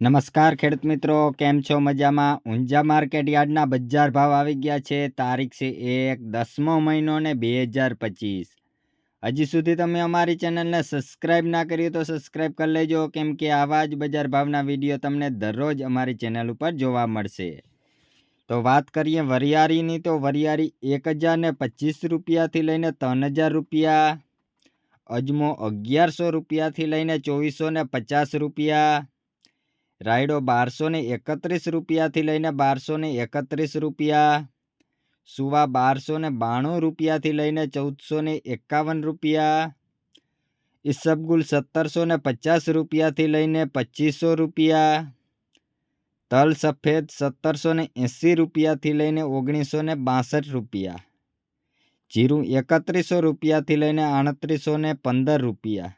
નમસ્કાર ખેડૂત મિત્રો, કેમ છો મજામાં? ઊંઝા માર્કેટ યાર્ડના બજાર ભાવ આવી ગયા છે. તારીખ છે એક દસમો મહિનો ને બે હજાર પચીસ. હજી સુધી તમે અમારી ચેનલને સબસ્ક્રાઈબ ના કરી તો સબસ્ક્રાઈબ કરી લેજો, કેમ કે આવા જ બજાર ભાવના વીડિયો તમને દરરોજ અમારી ચેનલ ઉપર જોવા મળશે. તો વાત કરીએ વરિયાળીની, તો વરિયાળી એક હજાર ને પચીસ રૂપિયાથી લઈને ત્રણ હજાર રૂપિયા, અજમો અગિયારસો રૂપિયાથી લઈને ચોવીસો ને પચાસ રૂપિયા રાયડો બારસો ને એકત્રીસ રૂપિયાથી લઈને બારસો ને એકત્રીસ રૂપિયા સુવા બારસો ને બાણું રૂપિયાથી લઈને ચૌદસો ને એકાવન રૂપિયા ઈસબગુલ સત્તરસો ને પચાસ રૂપિયાથી લઈને પચીસો રૂપિયા તલ સફેદ સત્તરસો ને એંસી રૂપિયાથી લઈને ઓગણીસો ને બાસઠ રૂપિયા જીરું એકત્રીસો રૂપિયાથી લઈને આડત્રીસો ને પંદર રૂપિયા